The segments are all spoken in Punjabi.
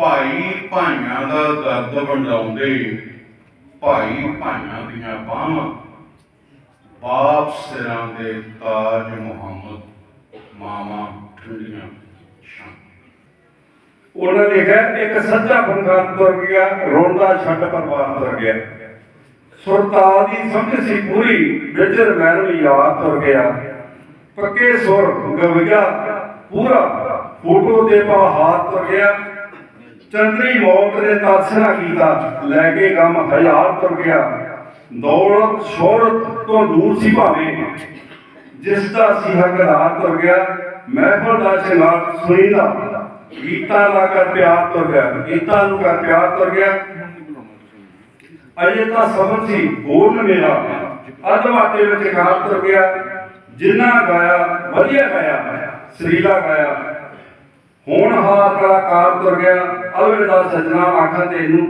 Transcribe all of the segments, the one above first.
ਭਾਈ ਭਾਈਆਂ ਦਾ ਦਰਦ ਵੰਡਾਉਂਦੇ, ਭਾਈ ਭਾਈਆਂ ਦੀਆਂ ਬਾਹਾਂ। ਬਾਪ ਸਿਰਾਂ ਦੇ ਤਾਜ ਮੁਹੰਮਦ ਮਾਮਾ ਠੰਡੀਆਂ ਉਹਨਾਂ ਨੇ ਲਿਖਿਆ ਇੱਕ ਸੱਚਾ ਬੰਗਾਲ ਤੁਰ ਗਿਆ, ਰੋਂਦਾ ਛੱਡ ਪਰਵਾਰ ਤੁਰ ਗਿਆ। ਸੁਰਤਾਲ ਦੀ ਸਮਝ ਸੀ ਪੂਰੀ ਵਿਜਰ ਮਹਿਲ ਯਾਦ ਤੁਰ ਗਿਆ। ਪੱਕੇ ਸੁਰ ਗਵਿਆ, ਪੂਰਾ ਫੋਟੋ ਦੇ ਪਾ ਪਹਾੜ ਤੁਰ ਗਿਆ। ਚੰਦਰੀ ਮੌਤ ਨੇ ਤਾਸਰਾ ਕੀਤਾ, ਲੈ ਕੇ ਗਮ ਹਜ਼ਾਰ ਤੁਰ ਗਿਆ। ਦੌਲਤ ਸ਼ੋਹਰਤ ਤੋਂ ਦੂਰ ਸੀ ਭਾਵੇਂ, ਜਿਸ ਦਾ ਸੀ ਹੱਕਦਾਰ ਤੁਰ ਗਿਆ। ਮਹਿਫਲ ਦਾ ਸ਼ਿੰਗਾਰ ਸੁਣੀਦਾ ਗੀਤਾਂ ਦਾ ਕਰ ਪਿਆਰ ਤੁਰ ਗਿਆ। ਗੀਤਾਂ ਨੂੰ ਕਰ ਪਿਆਰ ਤੁਰ ਗਿਆ। ਅਜੇ ਤਾਂ ਸਬਰ ਸੀ ਬੋਲ ਮੇਰਾ ਅੱਧ ਵਾਟੇ ਵਿੱਚ ਗਾਲ ਤੁਰ ਗਿਆ। ਜਿੰਨਾ ਗਾਇਆ, ਵਧੀਆ ਗਾਇਆ, ਸਰੀਲਾ ਗਾਇਆ। ਹੁਣ ਹਾਰ ਕਲਾਕਾਰ ਤੁਰ ਗਿਆ, ਅਲਵਿਦਾ ਸਜਣਾ ਆਖਾਂ ਤੈਨੂੰ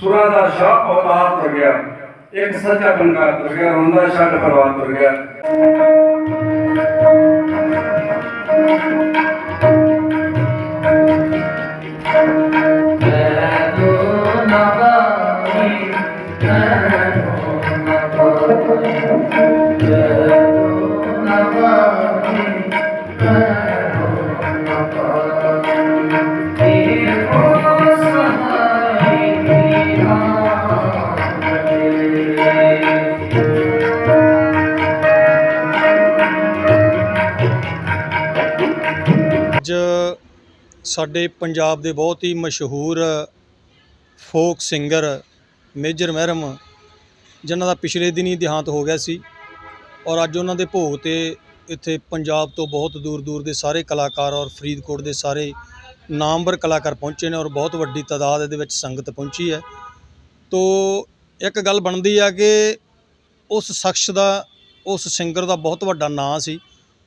ਸੁਰਾਂ ਦਾ ਸ਼ਾਹ ਔਤਾਰ ਤੁਰ ਗਿਆ, ਇੱਕ ਸੱਚਾ ਬੰਕਾਰ ਤੁਰ ਗਿਆ, ਰੋਂਦਾ ਛੱਡ ਪਰਵਾਰ ਤੁਰ ਗਿਆ। ਸਾਡੇ ਪੰਜਾਬ ਦੇ ਬਹੁਤ ਹੀ ਮਸ਼ਹੂਰ ਫੋਕ ਸਿੰਗਰ ਮੇਜਰ ਮਹਿਰਮ, ਜਿਨ੍ਹਾਂ ਦਾ ਪਿਛਲੇ ਦਿਨੀ ਦੇਹਾਂਤ ਹੋ ਗਿਆ ਸੀ ਔਰ ਅੱਜ ਉਹਨਾਂ ਦੇ ਭੋਗ ਤੇ ਇੱਥੇ ਪੰਜਾਬ ਤੋਂ ਬਹੁਤ ਦੂਰ ਦੂਰ ਦੇ ਸਾਰੇ ਕਲਾਕਾਰ ਔਰ ਫਰੀਦਕੋਟ ਦੇ ਸਾਰੇ ਨਾਮਵਰ ਕਲਾਕਾਰ ਪਹੁੰਚੇ ਨੇ ਔਰ ਬਹੁਤ ਵੱਡੀ ਤਾਦਾਦ ਇਹਦੇ ਵਿੱਚ ਸੰਗਤ ਪਹੁੰਚੀ ਹੈ। ਤੋ ਇੱਕ ਗੱਲ ਬਣਦੀ ਆ ਕਿ ਉਸ ਸ਼ਖਸ ਦਾ, ਉਸ ਸਿੰਗਰ ਦਾ ਬਹੁਤ ਵੱਡਾ ਨਾਂ ਸੀ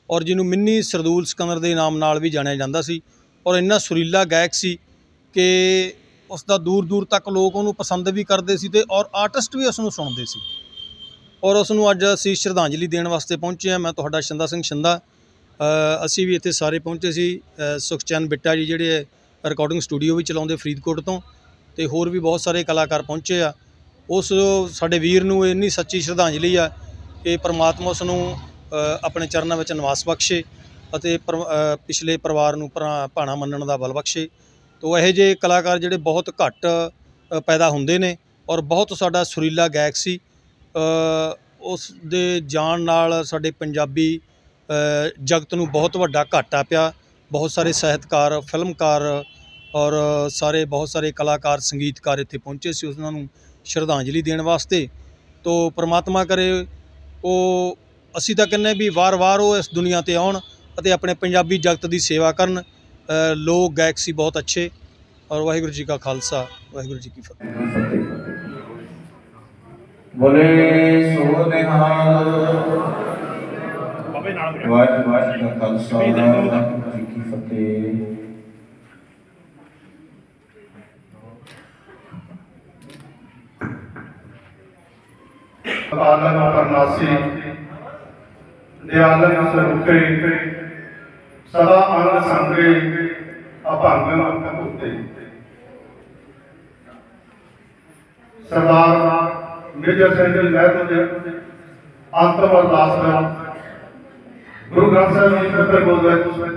ਔਰ ਜਿਹਨੂੰ ਮਿੰਨੀ ਸਰਦੂਲ ਸਿਕੰਦਰ ਦੇ ਨਾਮ ਨਾਲ ਵੀ ਜਾਣਿਆ ਜਾਂਦਾ ਸੀ। ਔਰ ਇੰਨਾ ਸੁਰੀਲਾ ਗਾਇਕ ਸੀ ਕਿ ਉਸ ਦਾ ਦੂਰ ਦੂਰ ਤੱਕ ਲੋਕ ਉਹਨੂੰ ਪਸੰਦ ਵੀ ਕਰਦੇ ਸੀ ਤੇ ਔਰ ਆਰਟਿਸਟ ਵੀ ਉਸ ਨੂੰ ਸੁਣਦੇ ਸੀ। ਔਰ ਉਸ ਨੂੰ ਅੱਜ ਅਸੀਂ ਸ਼ਰਧਾਂਜਲੀ ਦੇਣ ਵਾਸਤੇ ਪਹੁੰਚੇ ਹਾਂ। ਮੈਂ ਤੁਹਾਡਾ ਸ਼ਿੰਦਾ ਸਿੰਘ ਸ਼ਿੰਦਾ ਅਸੀਂ ਵੀ ਇੱਥੇ ਸਾਰੇ ਪਹੁੰਚੇ ਸੀ ਸੁਖਚੈਨ ਬਿੱਟਾ ਜੀ ਜਿਹੜੇ ਰਿਕਾਰਡਿੰਗ ਸਟੂਡੀਓ ਵੀ ਚਲਾਉਂਦੇ ਫਰੀਦਕੋਟ ਤੋਂ ਤੇ ਹੋਰ ਵੀ ਬਹੁਤ ਸਾਰੇ ਕਲਾਕਾਰ ਪਹੁੰਚੇ ਆ। ਉਸ ਸਾਡੇ ਵੀਰ ਨੂੰ ਇੰਨੀ ਸੱਚੀ ਸ਼ਰਧਾਂਜਲੀ ਆ ਕਿ ਪ੍ਰਮਾਤਮਾ ਉਸ ਨੂੰ ਆਪਣੇ ਚਰਨਾਂ ਵਿੱਚ ਨਿਵਾਸ ਬਖਸ਼ੇ। ਅਤੇ ਪਰ- ਪਿਛਲੇ ਪਰਿਵਾਰ ਨੂੰ ਭਰਾ- ਭਾਣਾ ਮੰਨਣ ਦਾ ਬਲ ਬਖਸ਼ੇ। ਤੋ ਇਹੋ ਜਿਹੇ ਕਲਾਕਾਰ ਜਿਹੜੇ ਬਹੁਤ ਘੱਟ ਪੈਦਾ ਹੁੰਦੇ ਨੇ ਔਰ ਬਹੁਤ ਸਾਡਾ ਸੁਰੀਲਾ ਗਾਇਕ ਸੀ। ਉਸ ਦੇ ਜਾਣ ਨਾਲ ਸਾਡੇ ਪੰਜਾਬੀ ਜਗਤ ਨੂੰ ਬਹੁਤ ਵੱਡਾ ਘਾਟਾ ਪਿਆ। ਬਹੁਤ ਸਾਰੇ ਸਾਹਿਤਕਾਰ, ਫਿਲਮਕਾਰ ਔਰ ਸਾਰੇ ਬਹੁਤ ਸਾਰੇ ਕਲਾਕਾਰ, ਸੰਗੀਤਕਾਰ ਇੱਥੇ ਪਹੁੰਚੇ ਸੀ। ਉਹਨਾਂ ਨੂੰ ਸ਼ਰਧਾਂਜਲੀ ਦੇਣ ਵਾਸਤੇ। ਤੋ ਪ੍ਰਮਾਤਮਾ ਕਰੇ, ਉਹ ਅਸੀਂ ਤਾਂ ਕਹਿੰਦੇ ਵੀ ਵਾਰ-ਵਾਰ ਉਹ ਇਸ ਦੁਨੀਆ ਤੇ ਆਉਣ। ਅਤੇ ਆਪਣੇ ਪੰਜਾਬੀ ਜਗਤ ਦੀ ਸੇਵਾ ਕਰਨ ਲੋਕ ਗਾਇਕ ਸੀ ਬਹੁਤ ਅੱਛੇ। ਔਰ ਵਾਹਿਗੁਰੂ ਜੀ ਕਾ ਖਾਲਸਾ ਵਾਹਿਗੁਰੂ ਜੀ ਕੀ ਫਤਿਹ। ਬੋਲੇ ਸੋ ਨਿਹਾਲ ਵਾਹਿਗੁਰੂ ਵਾਹਿਗੁਰੂ ਜੀ ਕਾ ਖਾਲਸਾ ਵਾਹਿਗੁਰੂ ਜੀ ਕੀ ਫਤਿਹ। ਆਲਮ ਪਰਨਾਸੀ ਦਿਆਲਨ ਸਰੂਪੇ ਸਦਾ ਅਨ ਸੰਗੇ ਅਭੰਗ ਉਤੇ। ਸਰਦਾਰ ਮੇਜਰ ਸਿੰਘ ਜੀ ਮਹਿਤੋ ਅੰਤਮ ਅਰਦਾਸ ਵਿੱਚ ਗੁਰੂ ਗ੍ਰੰਥ ਸਾਹਿਬ ਜੀ ਦੇ ਗੁਰਦੁਆਰੇ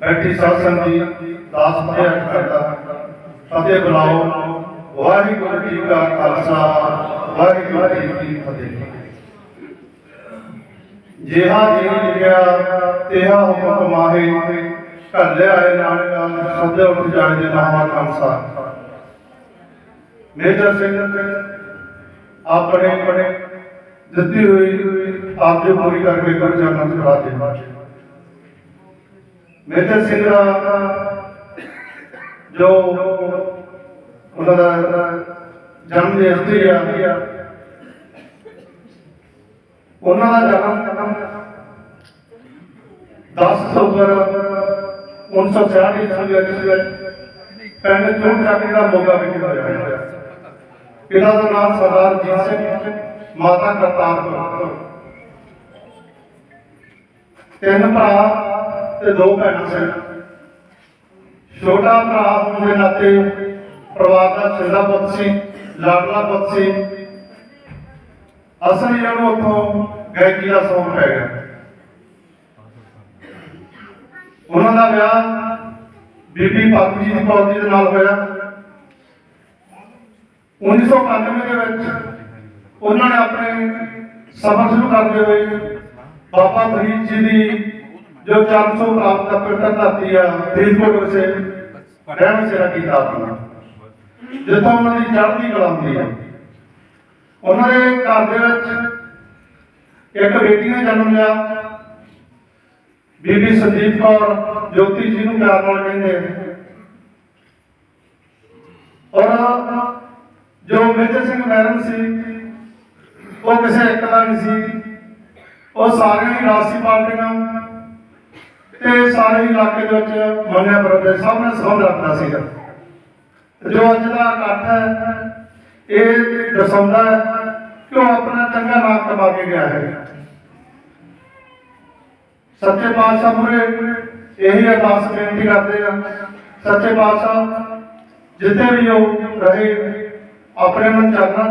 ਬੈਠੀ ਸਾਧ ਜੀ ਦਾਸ ਫਤਿਹ ਕਰਦਾ ਫਤਿਹ ਬੁਲਾਓ। ਵਾਹਿਗੁਰੂ ਜੀ ਕਾ ਖਾਲਸਾ, ਵਾਹਿਗੁਰੂ ਜੀ ਕੀ ਫਤਿਹ। ਜਿਹਾ ਜੀ ਲਿਖਿਆ ਤਿਹਾ ਹੁਕਮ ਮਾਹੇ ਘੱਲੇ ਆਏ ਨਾਨਕ ਸੱਦੇ ਉੱਠ ਜਾਏ ਦੇ ਨਾਮਾ ਖਾਲਸਾ ਮੇਜਰ ਸਿੰਘ, ਆਪਣੇ ਆਪਣੇ ਦਿੱਤੀ ਹੋਈ ਆਪ ਜੋ ਪੂਰੀ ਕਰਕੇ ਗੁਰੂ ਚਰਨਾਂ ਚ ਕਰਾ ਦੇ ਮੇਜਰ ਸਿੰਘ ਦਾ ਜੋ ਉਹਨਾਂ ਦਾ ਜਨਮ ਦੇ ਅਸਲੀ ਆ ਉਹਨਾਂ ਦਾ ਜਨਮ 10 ਅਕਤੂਬਰ 1966 ਈਸਵੀ ਵਿੱਚ ਪਿੰਡ ਚੋਂ ਦਾ ਮੋਗਾ ਵਿਖੇ ਹੋਇਆ ਪਿਤਾ ਦਾ ਨਾਮ ਸਰਦਾਰ ਜੀਤ ਸਿੰਘ, ਮਾਤਾ ਕਰਤਾਰ ਕੌਰ। ਤਿੰਨ ਭਰਾ ਤੇ ਦੋ ਭੈਣਾਂ ਸਨ। ਛੋਟਾ ਭਰਾ ਹੋਣ ਦੇ ਨਾਤੇ ਪਰਿਵਾਰ ਦਾ ਸਿਰਦਾ ਪੁੱਤ ਸੀ, ਲਾਡਲਾ ਪੁੱਤ ਸੀ। ਅਸਲ ਇਹਨਾਂ ਉੱਥੋਂ ਗਾਇਕੀ ਦਾ ਸ਼ੌਂਕ ਪੈ ਗਿਆ। ਉਹਨਾਂ ਦਾ ਵਿਆਹ ਬੀਬੀ ਪਾਪੀ ਜੀ ਦੀ ਕੌਰ ਦੇ ਨਾਲ ਹੋਇਆ। 1991 ਦੇ ਵਿੱਚ ਉਹਨਾਂ ਨੇ ਆਪਣੇ ਸਫ਼ਰ ਸ਼ੁਰੂ ਕਰਦੇ ਹੋਏ। ਬਾਬਾ ਫਰੀਦ ਜੀ ਦੀ ਜੋ 400 ਪ੍ਰਾਪਤ ਦਾ ਪਵਿੱਤਰ ਧਰਤੀ ਆ, ਫਰੀਦਕੋਟ ਵਿਖੇ ਰਹਿਣ ਸੇਰਾ ਕੀਤਾ ਆਪਣਾ। ਜਿੱਥੋਂ ਉਹਨਾਂ ਦੀ ਚੜ੍ਹਦੀ ਕਲਾ ਹੁੰਦੀ ਹੈ ਉਹਨਾਂ ਦੇ ਘਰ ਦੇ ਵਿੱਚ ਇੱਕ ਬੇਟੀ ਨੇ ਜਨਮ ਲਿਆ। ਬੀਬੀ ਸੰਦੀਪ ਕੌਰ ਜੋਤੀ ਜੀ ਨੂੰ ਪਿਆਰ ਨਾਲ ਕਹਿੰਦੇ ਔਰ ਜੋ ਮੇਜਰ ਸਿੰਘ ਮੈਰਨ ਸੀ, ਉਹ ਕਿਸੇ ਇੱਕ ਦਾ ਨਹੀਂ ਸੀ। ਉਹ ਸਾਰਿਆਂ ਦੀ ਰਾਸ਼ਟਰੀ ਪਾਰਟੀਆਂ ਤੇ ਸਾਰੇ ਇਲਾਕੇ ਦੇ ਵਿੱਚ ਮੰਨਿਆ ਪਰਦੇ ਸਭ ਨੇ ਸਬੰਧ ਰੱਖਦਾ ਸੀਗਾ। ਜੋ ਅੱਜ ਦਾ ਇਕੱਠ ਹੈ, ਇਹ ਦਰਸਾਉਂਦਾ ਹੈ ਕਿ ਆਪਣਾ ਚੰਗਾ ਨਾਮ ਕਮਾ ਕੇ ਗਿਆ ਹੈ? ਸੱਚੇ ਪਾਤਸ਼ਾਹ ਮੁਰੇ, ਇਹੀ ਅਰਦਾਸ ਬੇਨਤੀ ਕਰਦੇ ਆ। ਸੱਚੇ ਪਾਤਸ਼ਾਹ, ਜਿੱਥੇ ਵੀ ਉਹ ਰਹੇ, ਆਪਣੇ ਨੂੰ ਚਾਹਨਾ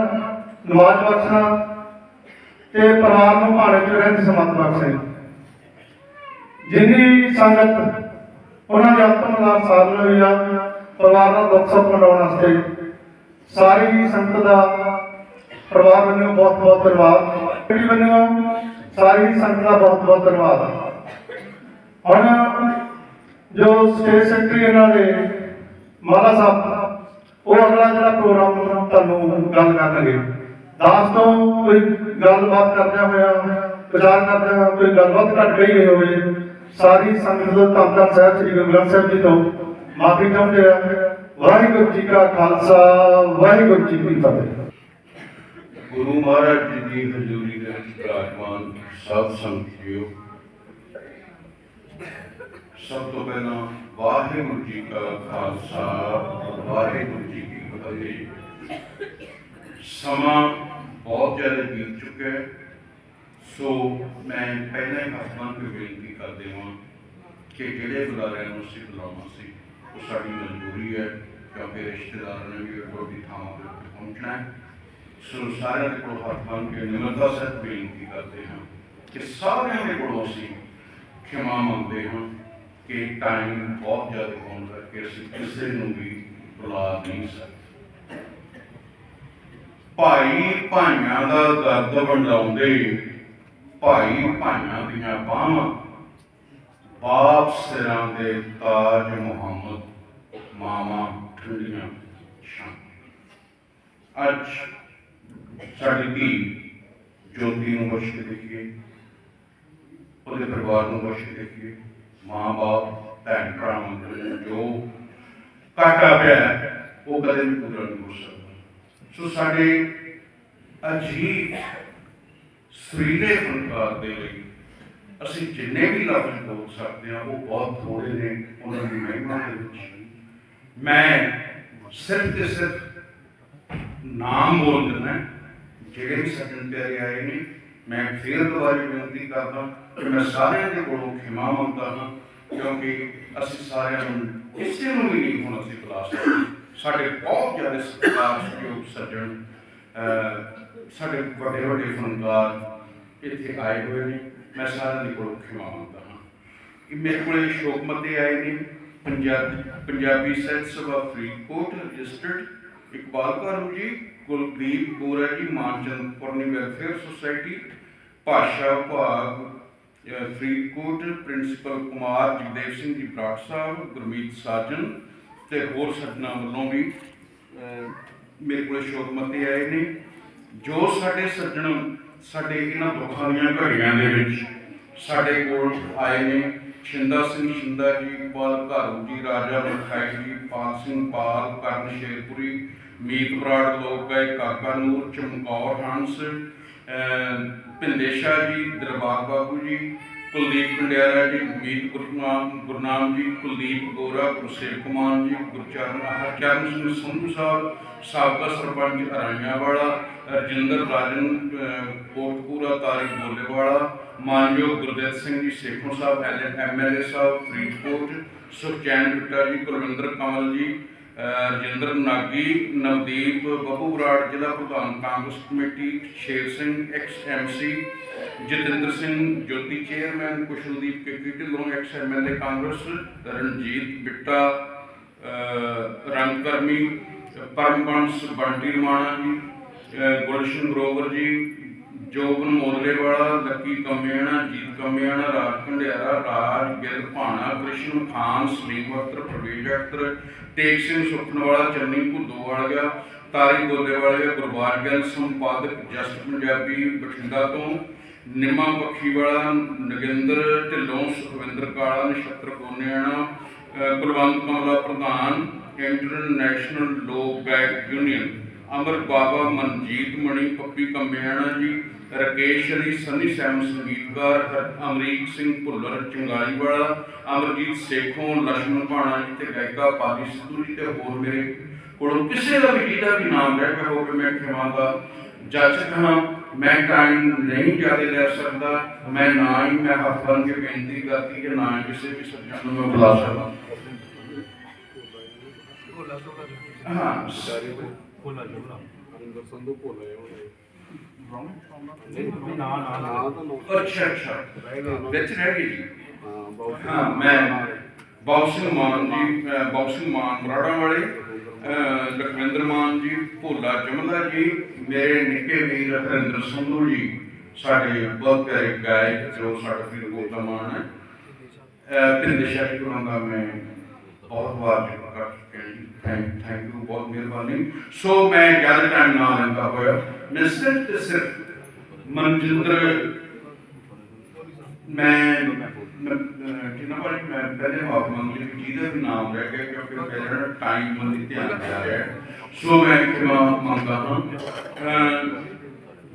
ਨਵਾਜ਼ ਬਖਸ਼ਣਾ ਤੇ ਪਰਿਵਾਰ ਨੂੰ ਭਾਣੇ ਚ ਰਹਿਣ ਦੀ ਸਮੱਤ ਬਖਸ਼ੇ। ਜਿੰਨੀ ਸੰਗਤ ਉਹਨਾਂ ਦੇ ਆਤਮਦਾਰ ਸਾਧਨ ਹੋਈ ਆ, ਪਰਿਵਾਰ ਦਾ ਦੁੱਖ ਸੁੱਖ ਮਨਾਉਣ ਵਾਸਤੇ, ਸਾਰੀ ਸੰਗਤ ਦਾ ਪਰਿਵਾਰ ਵੱਲੋਂ ਬਹੁਤ ਬਹੁਤ ਧੰਨਵਾਦ। ਕਮੇਟੀ ਵੱਲੋਂ ਸਾਰੀ ਸੰਗਤ ਦਾ ਬਹੁਤ ਬਹੁਤ ਧੰਨਵਾਦ। ਹੁਣ ਜੋ ਸਟੇਟ ਸੈਕਟਰੀ ਇਹਨਾਂ ਦੇ, ਮਾਲਾ ਸਾਹਿਬ, ਉਹ ਅਗਲਾ ਜਿਹੜਾ ਪ੍ਰੋਗਰਾਮ ਤੁਹਾਨੂੰ ਗੱਲ ਕਰਨਗੇ। ਦਾਸ ਤੋਂ ਕੋਈ ਗੱਲਬਾਤ ਕਰਦਿਆਂ ਹੋਇਆ, ਪ੍ਰਚਾਰ ਕਰਦਿਆਂ ਹੋਇਆ, ਕੋਈ ਗੱਲਬਾਤ ਘਟ ਗਈ ਹੋਵੇ, ਸਾਰੀ ਸੰਗਤ ਤੋਂ ਧੰਨ ਧੰਨ ਸਾਹਿਬ ਸ੍ਰੀ ਗੁਰੂ ਗ੍ਰੰਥ ਸਾਹਿਬ ਜੀ ਤੋਂ ਮਾਫੀ ਚਾਹੁੰਦੇ ਆ। ਵਾਹਿਗੁਰੂ ਜੀ ਕਾ ਖਾਲਸਾ, ਵਾਹਿਗੁਰੂ ਜੀ ਕੀ ਫਤਿਹ। ਗੁਰੂ ਮਹਾਰਾਜ ਜੀ ਦੀ ਹਜ਼ੂਰੀ ਦੇ ਵਿੱਚ ਵਿਰਾਜਮਾਨ ਸਭ ਸੰਗਤਿਓ, ਸਭ ਤੋਂ ਪਹਿਲਾਂ ਵਾਹਿਗੁਰੂ ਜੀ ਕਾ ਖਾਲਸਾ, ਵਾਹਿਗੁਰੂ ਜੀ ਕੀ ਫਤਿਹ। ਸਮਾਂ ਬਹੁਤ ਜ਼ਿਆਦਾ ਬੀਤ ਚੁੱਕਾ ਹੈ, ਸੋ ਮੈਂ ਪਹਿਲਾਂ ਹੀ ਹਸਬੰਦ ਨੂੰ ਬੇਨਤੀ ਕਰਦੇ ਹਾਂ ਕਿ ਜਿਹੜੇ ਬੁਲਾਰਿਆਂ ਨੂੰ ਅਸੀਂ ਬੁਲਾਉਣਾ ਸੀ, ਉਹ ਸਾਡੀ ਮਜਬੂਰੀ ਹੈ, ਕਿਉਂਕਿ ਰਿਸ਼ਤੇਦਾਰਾਂ ਨੇ ਵੀ ਕੋਈ ਥਾਂ ਤੇ ਪਹੁੰਚਣਾ ਹੈ। ਸੋ ਸਾਰਿਆਂ ਦੇ ਕੋਲ ਹੱਥ ਬੰਨ ਕੇ ਨਿਮਰਤਾ ਸਹਿਤ ਬੇਨਤੀ ਕਰਦੇ ਹਾਂ ਕਿ ਸਾਰਿਆਂ ਦੇ ਕੋਲੋਂ ਅਸੀਂ ਖਿਮਾ ਮੰਗਦੇ ਹਾਂ ਕਿ ਟਾਈਮ ਬਹੁਤ ਜ਼ਿਆਦਾ ਹੋਣ ਕਰਕੇ ਅਸੀਂ ਕਿਸੇ ਨੂੰ ਵੀ ਬੁਲਾ ਨਹੀਂ ਸਕਦੇ। ਭਾਈ ਭਾਈਆਂ ਦਾ ਦਰਦ ਵੰਡਾਉਂਦੇ, ਭਾਈ ਭਾਈਆਂ ਦੀਆਂ ਬਾਹਾਂ, ਬਾਪ ਸਿਰਾਂ ਦੇ ਤਾਜ ਮੁਹੰਮਦ ਮਾਮਾ ਠੰਡੀਆਂ ਛਾਂ ਅੱਜ ਸਾਡੀ ਧੀ ਜੋਤੀ ਨੂੰ ਬਖਸ਼ ਕੇ ਦੇਖੀਏ, ਉਹਦੇ ਪਰਿਵਾਰ ਨੂੰ ਬਖਸ਼ ਕੇ ਦੇਖੀਏ ਮਾਂ ਬਾਪ ਭੈਣ ਭਰਾਵਾਂ ਜੋ ਕਾਟਾ ਪਿਆ ਉਹ ਕਦੇ ਵੀ ਪੂਰਾ ਨਹੀਂ ਹੋ ਸਕਦਾ ਸੋ ਸਾਡੇ ਅਜੀਬ ਸਰੀਲੇ ਫਨਕਾਰ ਦੇ ਲਈ ਅਸੀਂ ਜਿੰਨੇ ਵੀ ਲਫ਼ਜ਼ ਬੋਲ ਸਕਦੇ ਹਾਂ, ਉਹ ਬਹੁਤ ਥੋੜੇ ਨੇ ਉਹਨਾਂ ਦੀ ਮਹਿਮਾ ਦੇ ਵਿੱਚ। ਮੈਂ ਸਿਰਫ ਤੇ ਸਿਰਫ ਨਾਮ ਬੋਲ ਦਿੰਦਾ ਜਿਹੜੇ ਵੀ ਸੱਜਣ ਪਿਆਰੇ ਆਏ ਨੇ, ਮੈਂ ਫਿਰ ਦੁਬਾਰਾ ਬੇਨਤੀ ਕਰਦਾ ਕਿ ਮੈਂ ਸਾਰਿਆਂ ਦੇ ਕੋਲੋਂ ਖਿਮਾ ਮੰਗਦਾ ਹਾਂ, ਕਿਉਂਕਿ ਅਸੀਂ ਸਾਰਿਆਂ ਨੂੰ ਕਿਸੇ ਨੂੰ ਵੀ ਨਹੀਂ ਹੁਣ ਅਸੀਂ ਬੁਲਾ ਸਕਦੇ ਸਾਡੇ ਬਹੁਤ ਜ਼ਿਆਦਾ ਸਤਿਕਾਰਯੋਗ ਸੱਜਣ ਸਾਡੇ ਵੱਡੇ ਵੱਡੇ ਫਨਕਾਰ ਇੱਥੇ ਆਏ ਹੋਏ ਨੇ, ਮੈਂ ਸਾਰਿਆਂ ਦੇ ਕੋਲੋਂ ਖਿਮਾ ਮੰਗਦਾ ਹਾਂ। ਕਿ ਮੇਰੇ ਕੋਲੇ ਸ਼ੋਕਮਤੇ ਆਏ ਨੇ, ਪੰਜਾਬੀ ਪੰਜਾਬੀ ਸਾਹਿਤ ਸਭਾ ਫਰੀਦਕੋਟ ਰਜਿਸਟਰਡ ਇਕਬਾਲ ਕਾਰੂ ਜੀ, ਕੁਲਦੀਪ ਗੋਰਾ ਜੀ ਮਾਨਚੰਦ ਪੁਰਨੀ welfare society, Bhasha Vibhag Faridkot, principal Kumar Jagdev Singh ji Brar Sahib, Gurmeet ਸਾਜਨ ਤੇ ਹੋਰ ਸੱਜਣਾ ਵੱਲੋਂ ਵੀ ਮੇਰੇ ਕੋਲ ਸ਼ੋਕਮਤੇ ਆਏ ਨੇ। ਜੋ ਸਾਡੇ ਸੱਜਣ, ਸਾਡੇ ਇਹਨਾਂ ਦੁੱਖਾਂ ਦੀਆਂ ਘੜੀਆਂ ਦੇ ਵਿੱਚ ਸਾਡੇ ਕੋਲ ਆਏ ਨੇ ਸ਼ਿੰਦਾ ਸਿੰਘ ਸ਼ਿੰਦਾ ਜੀ ਇਕਬਾਲ ਘਾਰੂ ਜੀ ਰਾਜਾ ਮਖਾਈ ਜੀ ਪਾਲ ਸਿੰਘ ਪਾਲ ਕਰਨ ਸ਼ੇਰਪੁਰੀ ਮੀਤ ਬਰਾੜ ਲੋਕ ਗਏ ਕਾਕਾ ਨੂਰ ਚਮਕੌਰ ਹੰਸ ਅਹ, ਭਿੰਦੇ ਜੀ ਦਰਬਾਰ ਬਾਬੂ ਜੀ ਕੁਲਦੀਪ ਕੰਡਿਆਰਾ ਜੀ ਗੁਰਮੀਤ ਗੁਰਨਾਮ ਗੁਰਨਾਮ ਜੀ ਕੁਲਦੀਪ ਗੋਰਾ ਗੁਰਸੇਵ ਕੁਮਾਰ ਜੀ ਗੁਰਚਰਨ ਹਰਚਰਨ ਸਿੰਘ ਸੰਧੂ ਸਾਹਿਬ ਸਾਬਕਾ ਸਰਪੰਚ ਅਰਾਈਆਂ ਵਾਲਾ ਰਜਿੰਦਰ ਰਾਜਨ ਅਹ, ਕੋਟਪੂਰਾ ਤਾਰਿਕ ਬੋਲੇਵਾਲਾ ਮਾਨਯੋਗ ਗੁਰਦੇਵ ਸਿੰਘ ਜੀ ਸੇਖੋਂ ਸਾਹਿਬ ਐਮਐਲਏ ਸਾਹਿਬ ਫਰੀਦਕੋਟ ਸੁਖਚੈਨ ਬਿੱਟਾ ਜੀ ਕੁਲਵਿੰਦਰ ਕਮਲ ਜੀ ਰਜਿੰਦਰ ਨਾਗੀ, ਨਵਦੀਪ ਬੱਬੂ ਬਰਾੜ ਜ਼ਿਲ੍ਹਾ ਪ੍ਰਧਾਨ Congress committee, Sher Singh, ex MC Jatinder Singh Joti, chairman Kushaldeep K Dhillon, ex MLA Congress, Ranjit Bitta, ਅਹ, ਰੰਗਕਰਮੀ ਪਰਮਬੰਸ ਬੰਟੀ ਰਮਾਣਾ ਜੀ, ਅਹ, ਗੁਲਸ਼ਨ ਗਰੋਵਰ ਜੀ ਜੋਬਨ ਮੋਦਲੇ ਵਾਲਾ ਲੱਕੀ ਕਮਿਆਣਾ, ਜੀਤ ਕਮਿਆਣਾ, ਰਾਜ ਕੰਡਿਆਰਾ ਰਾਜ ਗਿੱਲ ਭਾਣਾ, ਕ੍ਰਿਸ਼ਨ ਖਾਨ ਸਲੀਮ ਅਖਤਰ ਪ੍ਰਵੇਸ਼ ਅਖਤਰ ਟੇਕ ਸਿੰਘ ਸੁਖਨਵਾਲਾ ਚੰਨੀ ਭੁੱਦੋ ਵਾਲਿਆ, ਤਾਰੀ ਗੋਲੇ ਵਾਲਿਆ ਗੁਰਬਾਜ ਗਿੱਲ, ਸੰਪਾਦਕ ਜਸਟ ਪੰਜਾਬੀ, ਬਠਿੰਡਾ ਤੋਂ, ਨਿਮਾ ਪੱਖੀ ਵਾਲਾ ਨਗਿੰਦਰ ਢਿੱਲੋਂ, ਸੁਖਵਿੰਦਰ ਕਾਲਾ, ਨਛੱਤਰ ਕੋਨਿਆਣਾ, ਅਹ ਕੁਲਵੰਤ ਕਮਲਾ ਪ੍ਰਧਾਨ, ਇੰਟਰਨੈਸ਼ਨਲ ਲੋਕ ਗਾਇਕ ਯੂਨੀਅਨ। ਅਮਰ ਬਾਬਾ ਮਨਜੀਤ ਮਣੀ ਪੱਪੀ ਕੰਬਿਆਣਾ ਜੀ, ਰਕੇਸ਼ ਰੀ ਸੰਨੀ ਸੈਮ ਸੰਗੀਤਕਾਰ ਅਮਰੀਕ ਸਿੰਘ ਭੁੱਲਰ ਚੰਗਾਲੀ ਵਾਲਾ ਅਮਰਜੀਤ ਸੇਖੋਂ ਲక్ష్ਮਣ ਭਾਣਾ ਤੇ ਗਾਇਕਾ ਪਾਲੀ ਸਿੱਧੂ ਤੇ ਹੋਰ ਮੇਰੇ ਕੋਲੋਂ ਕਿਸੇ ਦਾ ਵੀ ਜਿਹਦਾ ਵੀ ਨਾਮ ਰਹਿ ਪਿਆ ਹੋਵੇ ਮੈਂ ਖਿਮਾਂਗਾ ਜਾਚਕ ਹਾਂ। ਮੈਂ ਟਾਈਮ ਨਹੀਂ ਜ਼ਿਆਦਾ ਲੈ ਸਕਦਾ। ਮੈਂ ਨਾ ਹੀ, ਮੈਂ ਹੱਥ ਕੇ ਬੇਨਤੀ ਕਰਤੀ ਕਿ ਨਾ ਕਿਸੇ ਵੀ ਸੱਜਣ ਨੂੰ ਮੈਂ ਬੁਲਾ ਸਕਦਾ। ਹਾਂ। ਅੱਛਾ ਅੱਛਾ। ਵਿੱਚ ਰਹਿ ਗਈ ਜੀ। ਹਾਂ ਮੈਂ ਬਾਕਸਿੰਗ ਮਾਨ ਜੀ ਅਹ ਬਾਕਸਿੰਗ ਮਾਨ ਮਰਾੜਾ ਵਾਲੇ ਲਖਵਿੰਦਰ ਮਾਨ ਜੀ ਭੋਲਾ ਜਮਲਾ ਜੀ ਮੇਰੇ ਨਿੱਕੇ ਵੀਰ ਹਰਿੰਦਰ ਸੰਧੂ ਜੀ ਸਾਡੇ ਬਹੁਤ ਪਿਆਰੇ ਗਾਇਕ ਜੋ ਸਾਡਾ ਫਰੀਦਕੋਟ ਦਾ ਮਾਨ ਹੈ। ਪਿੰਡ ਸ਼ਾਹੀ ਗੁਰਾਂ ਦਾ ਮੈਂ ਬਹੁਤ ਵਾਰ ਜ਼ਿਕਰ ਕਰ ਥੈਂਕ ਥੈਂਕ ਯੂ ਬਹੁਤ ਮਿਹਰਬਾਨੀ। ਸੋ ਮੈਂ ਜ਼ਿਆਦਾ ਟਾਈਮ ਨਾ ਲੈਂਦਾ ਹੋਇਆ। ਮੈਂ ਸਿਰਫ ਤੇ ਸਿਰਫ ਮਨਜਿੰਦਰ ਮੈਂ ਕਿੰਨਾ ਵਾਰੀ ਮੈਂ ਪਹਿਲੇ ਮਾਫ ਮੰਗਲੀ ਕਿ ਜਿਹਦਾ ਵੀ ਨਾਮ ਰਹਿ ਗਿਆ ਕਿਉਂਕਿ ਮੇਰਾ ਟਾਈਮ ਮੰਦੀ ਧਿਆਨ ਜਾ ਰਿਹਾ ਸੋ ਮੈਂ ਖਿਮਾ ਮੰਗਦਾ ਹਾਂ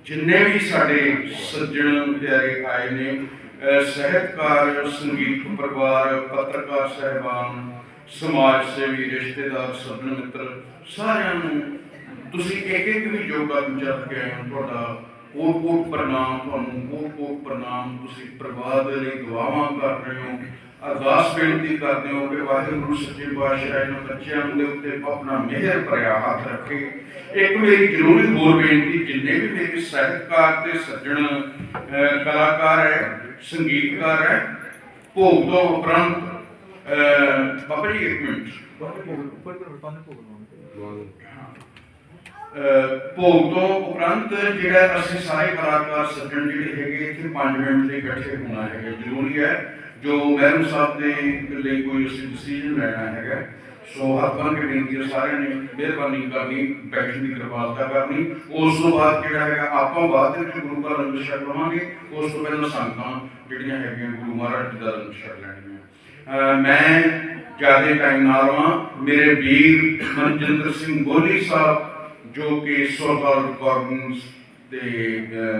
ਜਿੰਨੇ ਵੀ ਸਾਡੇ ਸੱਜਣ ਪਿਆਰੇ ਆਏ ਨੇ ਸਾਹਿਤਕਾਰ, ਸੰਗੀਤ ਪਰਿਵਾਰ, ਪੱਤਰਕਾਰ ਸਹਿਬਾਨ, ਸਮਾਜ ਸੇਵੀ, ਰਿਸ਼ਤੇਦਾਰ, ਸੱਜਣ ਮਿੱਤਰ, ਸਾਰਿਆਂ ਨੂੰ ਤੁਸੀਂ ਇੱਕ ਇੱਕ ਵੀ ਯੋਗਾ ਚੱਲ ਕੇ ਆਏ ਹੋ, ਤੁਹਾਡਾ ਕੋਟ ਕੋਟ ਪ੍ਰਣਾਮ ਤੁਹਾਨੂੰ ਕੋਟ ਕੋਟ ਪ੍ਰਣਾਮ ਤੁਸੀਂ ਪਰਿਵਾਰ ਦੇ ਲਈ ਦੁਆਵਾਂ ਕਰ ਰਹੇ ਹੋ, ਅਰਦਾਸ ਬੇਨਤੀ ਕਰਦੇ ਹੋ ਕਿ ਵਾਹਿਗੁਰੂ ਸੱਚੇ ਪਾਤਸ਼ਾਹ ਇਹਨਾਂ ਬੱਚਿਆਂ ਦੇ ਉੱਤੇ ਆਪਣਾ ਮਿਹਰ ਭਰਿਆ ਹੱਥ ਰੱਖੇ। ਇੱਕ ਮੇਰੀ ਜ਼ਰੂਰੀ ਹੋਰ ਬੇਨਤੀ, ਜਿੰਨੇ ਵੀ ਮੇਰੇ ਸਾਹਿਤਕਾਰ ਤੇ ਸੱਜਣ ਕਲਾਕਾਰ ਹੈ ਸੰਗੀਤਕਾਰ ਹੈ। ਭੋਗ ਤੋਂ ਉਪਰੰਤ ਅਹ, ਬਾਬਾ ਜੀ ਇੱਕ ਮਿੰਟ। ਭੋਗ ਤੋਂ ਉਪਰੰਤ ਜਿਹੜਾ ਅਸੀਂ ਸਾਰੇ ਕਲਾਕਾਰ ਸੱਜਣ ਜਿਹੜੇ ਹੈਗੇ ਇੱਥੇ 5 ਮਿੰਟ ਲਈ ਇਕੱਠੇ ਹੋਣਾ ਹੈਗਾ ਜ਼ਰੂਰੀ ਹੈ। ਜੋ ਮਹਿਰੂ ਸਾਹਿਬ ਦੇ ਲਈ ਕੋਈ ਅਸੀਂ ਡਿਸੀਜਨ ਲੈਣਾ ਹੈਗਾ। ਸੋ ਹੱਥ ਬੰਨ੍ਹ ਕੇ ਬੇਨਤੀ ਹੈ ਸਾਰਿਆਂ ਨੇ ਮਿਹਰਬਾਨੀ ਕਰਨੀ ਬੈਠਣ ਦੀ ਕਿਰਪਾਲਤਾ ਕਰਨੀ। ਉਸ ਤੋਂ ਬਾਅਦ ਜਿਹੜਾ ਹੈਗਾ, ਆਪਾਂ ਬਾਅਦ ਦੇ ਵਿੱਚ ਗੁਰੂ ਘਰ ਲੰਗਰ ਛਕ ਲਵਾਂਗੇ। ਉਸ ਤੋਂ ਪਹਿਲਾਂ ਸੰਗਤਾਂ ਜਿਹੜੀਆਂ ਹੈਗੀਆਂ, ਗੁਰੂ ਮਹਾਰਾਜ ਜੀ ਦਾ ਲੰਗਰ ਛਕ ਲੈਣਗੀਆਂ। ਮੈਂ ਜ਼ਿਆਦਾ ਟਾਈਮ ਨਾ ਰਵਾਂ ਮੇਰੇ ਵੀਰ ਮਨਜਿੰਦਰ ਸਿੰਘ ਗੋਲੀ ਸਾਹਿਬ, ਜੋ ਕਿ ਸੋਲਰ ਰਿਕਾਰਡਿੰਗਸ ਦੇ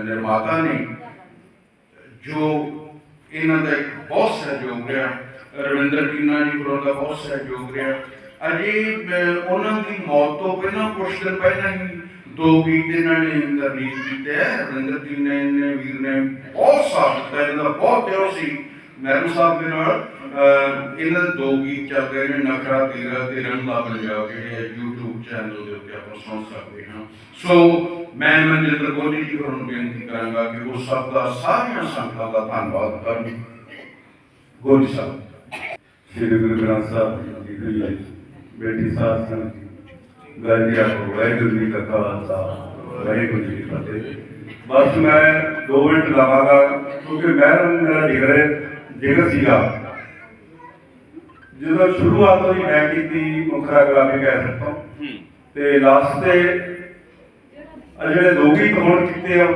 ਨਿਰਮਾਤਾ ਨੇ, ਜੋ ਇਹਨਾਂ ਦਾ ਬਹੁਤ ਸਹਿਯੋਗ ਰਿਹਾ। ਰਵਿੰਦਰ ਕਿੰਨਾ ਜੀ ਕੋਲੋਂ ਦਾ ਬਹੁਤ ਸਹਿਯੋਗ ਰਿਹਾ। ਅਜੇ ਉਹਨਾਂ ਦੀ ਮੌਤ ਤੋਂ ਪਹਿਲਾਂ ਕੁਝ ਦਿਨ ਪਹਿਲਾਂ ਹੀ ਦੋ ਗੀਤ ਇਹਨਾਂ ਨੇ ਰਿਲੀਜ਼ ਕੀਤੇ ਹੈ। ਰਵਿੰਦਰ ਕੀਨਾ ਨੇ ਵੀਰ ਨੇ ਬਹੁਤ ਸਾਥ ਦਿੱਤਾ ਇਹਨਾਂ ਦਾ ਬਹੁਤ ਦਿਓ ਸੀ। ਮੈਰਮ ਸਾਹਿਬ ਦੇ ਨਾਲ ਅਹ, ਇਹਨਾਂ ਦੇ ਦੋ ਗੀਤ ਚੱਲ ਰਹੇ ਨੇ ਨਖਰਾ ਤੇਰਾ ਤੇ ਰੰਗਲਾ ਪੰਜਾਬ ਜਿਹੜੇ YouTube ਚੈਨਲ ਦੇ ਉੱਤੇ ਆਪਾਂ ਸੁਣ ਸਕਦੇ ਹਾਂ। ਸੋ ਮੈਂ ਮਨਜਿੰਦਰ ਗੋਲੀ ਜੀ ਹੋਰਾਂ ਨੂੰ ਬੇਨਤੀ ਕਰਾਂਗਾ ਕਿ ਉਹ ਸਭ ਦਾ ਸਾਰੀਆਂ ਸੰਗਤਾਂ ਦਾ ਧੰਨਵਾਦ ਕਰਨ। ਗੋਲੀ ਸਾਹਿਬ। ਸ੍ਰੀ ਗੁਰੂ ਗ੍ਰੰਥ ਸਾਹਿਬ ਜੀ ਦੀ ਬੇਟੀ ਸਾਧ ਸੰਗਤ ਜੀ ਗਾਇਕੀ ਆਪੋ ਵਾਹਿਗੁਰੂ ਜੀ ਕਾ ਖਾਲਸਾ ਵਾਹਿਗੁਰੂ ਜੀ ਕੀ ਫਤਿਹ। ਬਸ ਮੈਂ 2 ਮਿੰਟ ਲਵਾਂਗਾ ਕਿਉਂਕਿ ਮਹਿਰਮ ਮੇਰਾ ਜਿਗਰ ਜਿਗਰ ਸੀਗਾ। ਜਦੋਂ ਸ਼ੁਰੂਆਤ ਹੋਈ ਮੈਂ ਕੀਤੀ ਮੁਖਰਾ ਗੁਲਾਮੀ ਕਹਿ ਸਕਦਾ ਤੇ ਲਾਸਟ ਤੇ ਜਿਹੜੇ ਗੀਤ ਹੁਣ ਕੀਤੇ ਆ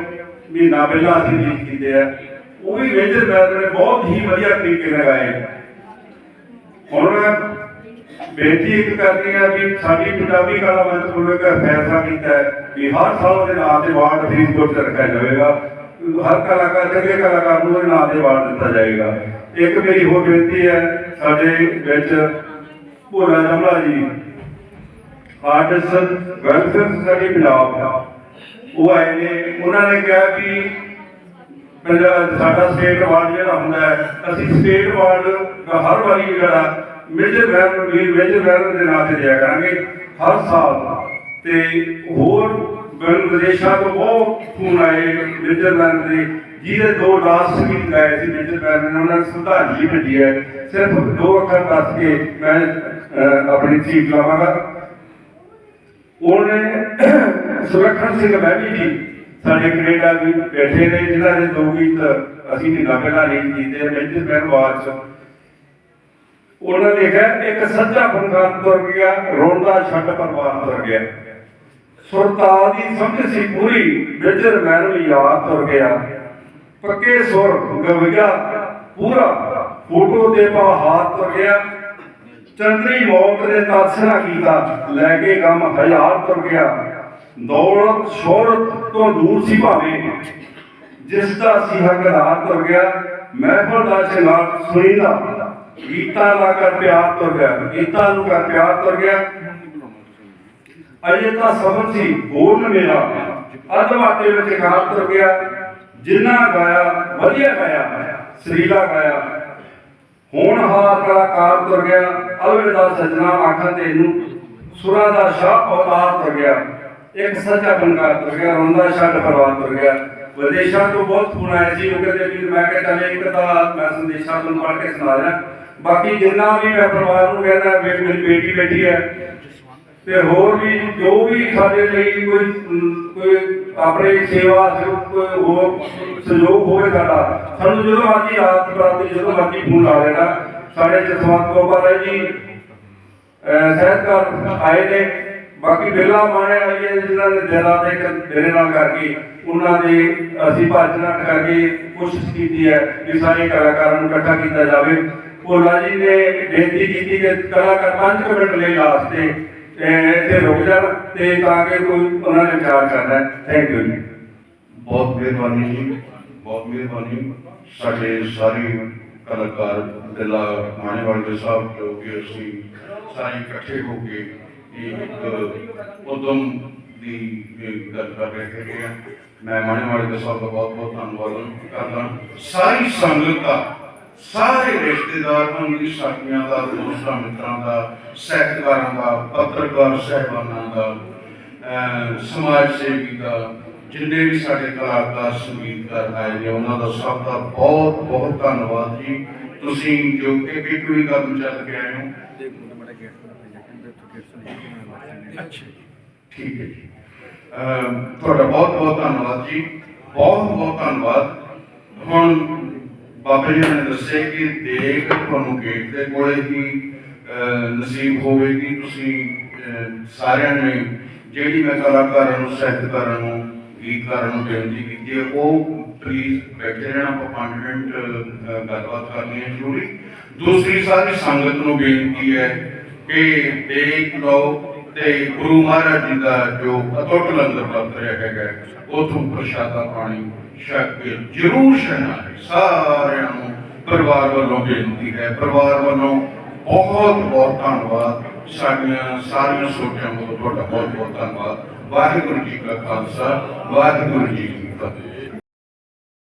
ਮਹੀਨਾ ਪਹਿਲਾਂ ਅਸੀਂ ਗੀਤ ਕੀਤੇ ਆ ਉਹ ਵੀ ਮੇਜਰ ਮੈਦਰ ਨੇ ਬਹੁਤ ਹੀ ਵਧੀਆ ਤਰੀਕੇ ਨਾਲ ਗਾਏ। ਹੁਣ ਬੇਨਤੀ ਇੱਕ ਕਰਨੀ ਹੈ ਵੀ ਸਾਡੀ ਪੰਜਾਬੀ ਕਲਾ ਮੰਚ ਵੱਲੋਂ ਇੱਕ ਫੈਸਲਾ ਕੀਤਾ ਹੈ ਵੀ ਹਰ ਸਾਲ ਉਹਦੇ ਨਾਂ ਤੇ ਵਾਰਡ ਫਰੀਦਕੋਟ 'ਚ ਰੱਖਿਆ ਜਾਵੇਗਾ। ਹਰ ਕਲਾਕਾਰ ਚੰਗੇ ਕਲਾਕਾਰ ਨੂੰ ਨਾਂ ਤੇ ਵਾਰਡ ਦਿੱਤਾ ਜਾਏਗਾ ਇੱਕ ਮੇਰੀ ਹੋਰ ਬੇਨਤੀ ਹੈ, ਸਾਡੇ ਵਿੱਚ ਭੋਲਾ ਜਮਲਾ ਜੀ, ਆਰਟਿਸਟ ਵੈਲਫੇਅਰ ਸੁਸਾਇਟੀ ਪੰਜਾਬ ਉਹ ਆਏ ਨੇ, ਉਹਨਾਂ ਨੇ ਕਿਹਾ ਕਿ ਸਾਡਾ ਸਟੇਟ ਅਵਾਰਡ ਜਿਹੜਾ ਹੁੰਦਾ ਹੈ, ਅਸੀਂ ਸਟੇਟ ਵਾਰਡ ਦਾ ਹਰ ਵਾਰੀ ਜਿਹੜਾ ਮੇਜਰ ਵੈਰ ਵੀਰ ਮੇਜਰ ਵੈਰ ਦੇ ਨਾਂ ਤੇ ਦਿਆ ਕਰਾਂਗੇ ਹਰ ਸਾਲ ਤੇ ਹੋਰ ਵਿ- ਵਿਦੇਸ਼ਾਂ ਤੋਂ ਬਹੁਤ ਫੋਨ ਆਏ ਮੇਜਰ ਵੈਰ ਦੇ, ਜਿਹਦੇ ਦੋ ਲਾਸਟ ਸੰਗੀਤ ਗਾਏ ਸੀ ਮੇਜਰ ਵੈਰ ਨੇ, ਉਹਨਾਂ ਨੇ ਸ਼ਰਧਾਂਜਲੀ ਭੇਜੀ ਹੈ। ਸਿਰਫ ਦੋ ਅੱਖਰ ਦੱਸ ਕੇ ਮੈਂ ਆਪਣੀ ਚੀਜ਼ ਲਾਵਾਂਗਾ। ਉਹਨੇ ਸੁਰੱਖਣ ਸਿੰਘ ਮਹਿਮੀ ਜੀ ਸਾਡੇ ਕੈਨੇਡਾ ਵੀ ਬੈਠੇ ਨੇ, ਜਿਨ੍ਹਾਂ ਦੇ ਦੋ ਗੀਤ ਅਸੀਂ ਮਹੀਨਾ ਪਹਿਲਾਂ ਰਿਲੀਜ਼ ਕੀਤੇ, ਮੇਜਰ ਵੈਰ ਬਾਅਦ ਉਹਨਾਂ ਨੇ ਕਿਹਾ, ਇੱਕ ਸੱਚਾ ਬੰਗਾਲ ਤੁਰ ਗਿਆ, ਰੋਂਦਾ ਛੱਡ ਪਰਵਾਰ ਤੁਰ ਗਿਆ। ਸੁਰਤਾਲ ਦੀ ਸਮਝ ਸੀ ਪੂਰੀ ਵਿਜਰ ਮਹਿਰਮ ਯਾਦ ਤੁਰ ਗਿਆ। ਪੱਕੇ ਸੁਰ ਗਵਿਆ, ਪੂਰਾ ਫੋਟੋ ਦੇ ਪਾ ਹਾਥ ਤੁਰ ਗਿਆ। ਚੰਦਰੀ ਮੌਤ ਦੇ ਤਾਸਰਾ ਕੀਤਾ, ਲੈ ਕੇ ਗਮ ਹਜ਼ਾਰ ਤੁਰ ਗਿਆ। ਦੌਲਤ ਸ਼ੋਹਰਤ ਤੋਂ ਦੂਰ ਸੀ ਭਾਵੇਂ, ਜਿਸ ਦਾ ਸੀ ਹੱਕਦਾਰ ਤੁਰ ਗਿਆ। ਮਹਿਫਲ ਦਾ ਚਨਾਰ ਸੁਣੀਦਾ ਗੀਤਾਂ ਦਾ ਕਰ ਪਿਆਰ ਤੁਰ ਗਿਆ, ਗੀਤਾਂ ਨੂੰ ਕਰ ਪਿਆਰ ਤੁਰ ਗਿਆ। ਅਜੇ ਤਾਂ ਸਬਰ ਸੀ ਹੋਰ ਮੇਰਾ ਅੱਧ ਵਿੱਚ ਗਾਲ ਤੁਰ ਗਿਆ। ਜਿੰਨਾ ਗਾਇਆ, ਵਧੀਆ ਗਾਇਆ, ਸਰੀਲਾ ਗਾਇਆ। ਹੁਣ ਹਾਰ ਕਲਾਕਾਰ ਤੁਰ ਗਿਆ। ਅਲਵਿਦਾ ਸਜਣਾ ਆਖਾਂ ਤੈਨੂੰ। ਸੁਰਾਂ ਦਾ ਸ਼ਾਹ ਅਵਤਾਰ ਤੁਰ ਗਿਆ। ਇੱਕ ਸੱਚਾ ਬੰਕਾਰ ਤੁਰ ਗਿਆ, ਰੋਂਦਾ ਛੱਡ ਪਰਵਾਰ ਤੁਰ ਗਿਆ। ਵਿਦੇਸ਼ਾਂ ਤੋਂ ਬਹੁਤ ਫੋਨ ਆਏ ਸੀ, ਉਹ ਕਹਿੰਦੇ ਵੀ ਮੈਂ ਕਿਹਾ ਚੱਲ ਇੱਕ ਤਾਂ ਮੈਂ ਸੰਦੇਸ਼ਾਂ ਤੁਹਾਨੂੰ ਪੜ੍ਹ ਕੇ ਸੁਣਾ ਦਿਆਂ। ਬਾਕੀ ਜਿੰਨਾ ਵੀ ਮੈਂ ਪਰਿਵਾਰ ਨੂੰ ਕਹਿੰਦਾ ਵੀ ਮੇਰੀ ਬੇਟੀ ਬੈਠੀ ਹੈ। ਤੇ ਹੋਰ ਵੀ ਜੋ ਵੀ ਸਾਡੇ ਲਈ ਕੋਈ ਕੋਈ ਆਪਣੀ ਸੇਵਾ ਕੋਈ ਹੋਰ ਸਹਿਯੋਗ ਹੋਵੇ ਸਾਡਾ, ਸਾਨੂੰ ਜਦੋਂ ਮਰਜ਼ੀ ਰਾਤ ਬਰਾਤੀ ਜਦੋਂ ਮਰਜ਼ੀ ਫੋਨ ਲਾ ਲੈਣਾ। ਸਾਡੇ ਜਸਵੰਤ ਗੋਪਾਲ ਹੈ ਜੀ ਸਹਿਤਕਾਰ ਆਏ ਨੇ। ਬਾਕੀ ਬੇਲਾ ਮਾਣੇ ਆਈਏ ਜਿਨ੍ਹਾਂ ਨੇ ਦਿਲਾਂ ਦੇ ਮੇਰੇ ਨਾਲ ਕਰਕੇ, ਉਹਨਾਂ ਦੇ ਅਸੀਂ ਭੱਜ ਕਰਕੇ ਕੋਸ਼ਿਸ਼ ਕੀਤੀ ਹੈ ਕਿ ਸਾਰੇ ਕਲਾਕਾਰਾਂ ਨੂੰ ਇਕੱਠਾ ਕੀਤਾ ਜਾਵੇ। ਭੋਲਾ ਜੀ ਨੇ ਬੇਨਤੀ ਕੀਤੀ ਕਿ ਕਲਾਕਾਰ 5 ਮਿੰਟ ਲਈ ਵਾਸਤੇ ਅਹ ਇੱਥੇ ਰੁਕ ਜਾਣ ਤੇ ਤਾਂ ਕਿ ਕੋਈ ਉਹਨਾਂ ਨੇ ਵਿਚਾਰ ਕਰਨਾ ਥੈਂਕ ਯੂ ਜੀ ਬਹੁਤ ਮਿਹਰਬਾਨੀ ਜੀ ਬਹੁਤ ਮਿਹਰਬਾਨੀ ਸਾਡੇ ਸਾਰੇ ਕਲਾਕਾਰ ਦਿਲਾ ਮਾਣੇਵਾਲ ਸਾਹਿਬ ਜੋ ਕਿ ਅਸੀਂ ਸਾਰੇ ਇਕੱਠੇ ਹੋ ਕੇ ਇਹ ਇੱਕ ਉਦਮ ਦੀ ਇਹ ਗੱਲ ਕਰ ਰਹੇ ਹੈਗੇ ਆ ਮੈਂ ਮਾਣੇਵਾਲ ਸਾਹਿਬ ਦਾ ਬਹੁਤ ਬਹੁਤ ਧੰਨਵਾਦ ਕਰਦਾ ਸਾਰੀ ਸੰਗਤ ਦਾ ਸਾਰੇ ਰਿਸ਼ਤੇਦਾਰਾਂ ਦੀ ਸਾਥੀਆਂ ਦਾ, ਦੋਸਤਾਂ ਮਿੱਤਰਾਂ ਦਾ, ਸਹਿਤਕਾਰਾਂ ਦਾ, ਪੱਤਰਕਾਰ ਸਹਿਬਾਨਾਂ ਦਾ ਸਮਾਜ ਸੇਵੀ ਦਾ, ਜਿੰਨੇ ਵੀ ਸਾਡੇ ਕਲਾਕਾਰ ਸੰਗੀਤਕਾਰ ਆਏ ਨੇ ਉਹਨਾਂ ਦਾ ਸਭ ਦਾ ਬਹੁਤ ਬਹੁਤ ਧੰਨਵਾਦ ਜੀ। ਤੁਸੀਂ ਜੋ ਕਿ ਇੱਕ ਵੀ ਕਦਮ ਚੱਲ ਕੇ ਆਏ ਹੋ। ਠੀਕ ਹੈ ਜੀ। ਤੁਹਾਡਾ ਬਹੁਤ ਬਹੁਤ ਧੰਨਵਾਦ ਜੀ। ਬਹੁਤ ਬਹੁਤ ਧੰਨਵਾਦ। ਹੁਣ ਬਾਬਾ ਜੀ ਨੇ ਦੱਸਿਆ ਕਿ ਦੇਖ ਤੁਹਾਨੂੰ ਗੇਟ ਦੇ ਕੋਲੇ ਹੀ ਨਸੀਬ ਹੋਵੇਗੀ। ਤੁਸੀਂ ਸਾਰਿਆਂ ਨੇ ਜਿਹੜੀ ਮੈਂ ਕਲਾਕਾਰਾਂ ਨੂੰ ਸਾਹਿਤਕਾਰਾਂ ਨੂੰ ਗੀਤਕਾਰਾਂ ਨੂੰ ਬੇਨਤੀ ਕੀਤੀ ਹੈ ਉਹ ਪਲੀਜ਼ ਬੈਠੇ ਰਹਿਣਾ ਆਪਾਂ 5 ਮਿੰਟ ਅਹ, ਗੱਲਬਾਤ ਕਰਨੀ ਹੈ ਜ਼ਰੂਰੀ। ਦੂਸਰੀ ਸਾਰੀ ਸੰਗਤ ਨੂੰ ਬੇਨਤੀ ਹੈ ਕਿ ਦੇਖ ਲਓ ਤੇ ਗੁਰੂ ਮਹਾਰਾਜ ਜੀ ਦਾ ਜੋ ਅਟੁੱਟ ਲੰਗਰ ਵਰਤ ਰਿਹਾ ਹੈਗਾ ਉਥੋਂ ਪ੍ਰਸ਼ਾਦਾ ਪਾਣੀ ਛਕ ਜਰੂਰ ਛਕਣਾ ਸਾਰਿਆਂ ਨੂੰ ਪਰਿਵਾਰ ਵੱਲੋਂ ਬੇਨਤੀ ਹੈ। ਪਰਿਵਾਰ ਵੱਲੋਂ ਬਹੁਤ ਬਹੁਤ ਧੰਨਵਾਦ। ਸਾਡੀਆਂ ਸਾਰੀਆਂ ਸੋਚਾਂ ਵੱਲੋਂ ਤੁਹਾਡਾ ਬਹੁਤ ਬਹੁਤ ਧੰਨਵਾਦ। ਵਾਹਿਗੁਰੂ ਜੀ ਕਾ ਖਾਲਸਾ, ਵਾਹਿਗੁਰੂ ਜੀ ਕੀ ਫਤਿਹ।